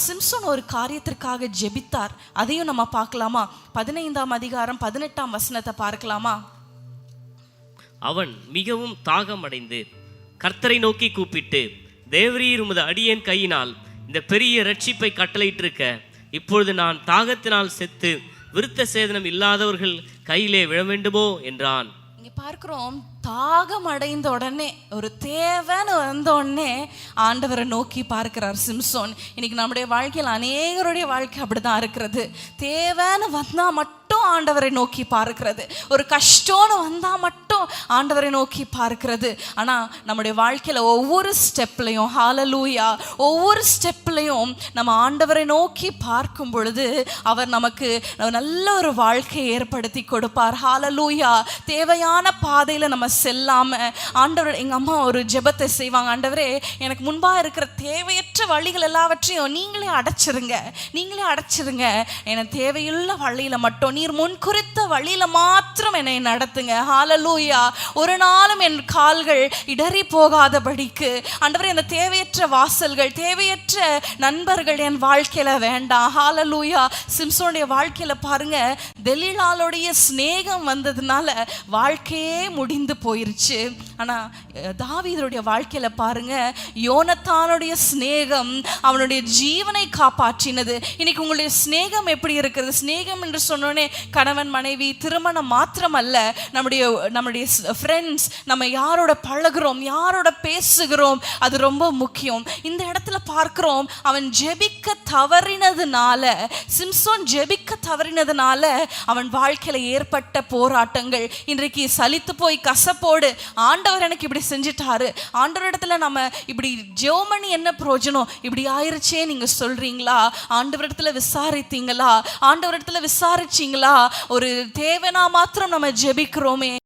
சிம்சோன் ஒரு காரியத்திற்காக ஜெபித்தார். அதையும் நம்ம பார்க்கலாமா? பதினைந்தாம் அதிகாரம் பதினெட்டாம் வசனத்தை பார்க்கலாமா? அவன் மிகவும் தாகமடைந்து கர்த்தரை நோக்கி கூப்பிட்டு தேவரீர் உமது அடியேன் கையினால் இந்த பெரிய ரட்சிப்பை கட்டளையிட்டிருக்க இப்பொழுது நான் தாகத்தினால் செத்து விருத்த சேதனம் இல்லாதவர்கள் கையிலே விழ வேண்டுமோ? என்றான். இங்க பார்க்கிறோம் தாகம் அடைந்த உடனே ஒரு தேவைன்னு வந்த உடனே ஆண்டவரை நோக்கி பார்க்கிறார் சிம்சோன். இன்னைக்கு நம்முடைய வாழ்க்கையில் அநேகருடைய வாழ்க்கை அப்படிதான் இருக்கிறது. தேவைன்னு வந்தால் மட்டும் ஆண்டவரை நோக்கி பார்க்கிறது. ஒரு கஷ்டம்னு வந்தால் மட்டும் ஆண்டவரை நோக்கி பார்க்கிறது. ஆனால் நம்முடைய வாழ்க்கையில் ஒவ்வொரு ஸ்டெப்லையும் ஹாலலூயா ஒவ்வொரு ஸ்டெப்லையும் நம்ம ஆண்டவரை நோக்கி பார்க்கும் பொழுது அவர் நமக்கு நல்ல ஒரு வாழ்க்கையை ஏற்படுத்தி கொடுப்பார். ஹாலலூயா தேவையான பாதையில் நம்ம செல்லாமல் ஆண்டவர் எங்கள் அம்மா ஒரு ஜெபத்தை செய்வாங்க. ஆண்டவரே எனக்கு முன்பாக இருக்கிற தேவையற்ற வழிகள் எல்லாவற்றையும் நீங்களே அடைச்சிருங்க. நீங்களே அடைச்சிருங்க. எனக்கு தேவையுள்ள வழியில் மட்டும் நீர் முன் குறித்த வழியில் மாத்திரம் என்னை நடத்துங்க. ஹாலலூயா ஒரு நாளும் என் கால்கள் இடறி போகாதபடிக்கு. ஆண்டவரே அந்த தேவையற்ற வாசல்கள் தேவையற்ற நண்பர்கள் என் வாழ்க்கையில வேண்டாம். ஹாலலூயா சிம்சோனுடைய வாழ்க்கையில பாருங்க தெலிலாலுடைய சிநேகம் வந்ததுனால வாழ்க்கையே முடிந்து போயிருச்சு. ஆனா தாவீதருடைய வாழ்க்கையில பாருங்க யோனத்தானுடைய சிநேகம் அவனுடைய ஜீவனை காப்பாற்றினது. இன்னைக்கு உங்களுடைய சிநேகம் எப்படி இருக்கிறது? சிநேகம் என்று சொன்னோனே கணவன் மனைவி திருமணம் மாத்திரமல்ல நம்முடைய நம்முடைய Uh, ஃப்ரெண்ட்ஸ் நம்ம யாரோட பழகுறோம் யாரோட பேசுகிறோம் அது ரொம்ப முக்கியம். இந்த இடத்துல பார்க்குறோம் அவன் ஜெபிக்க தவறினதுனால சிம்சோன் ஜெபிக்க தவறினதுனால அவன் வாழ்க்கையில் ஏற்பட்ட போராட்டங்கள். இன்றைக்கு சலித்து போய் கசப்போடு ஆண்டவர் எனக்கு இப்படி செஞ்சிட்டாரு. ஆண்டவர் இடத்துல நம்ம இப்படி ஜெவமணி என்ன பிரயோஜனம்? இப்படி ஆயிருச்சே நீங்கள் சொல்கிறீங்களா ஆண்டவரிடத்துல விசாரித்தீங்களா? ஆண்டவர் இடத்துல விசாரிச்சீங்களா? ஒரு தேவைனா மாத்திரம் நம்ம ஜெபிக்கிறோமே.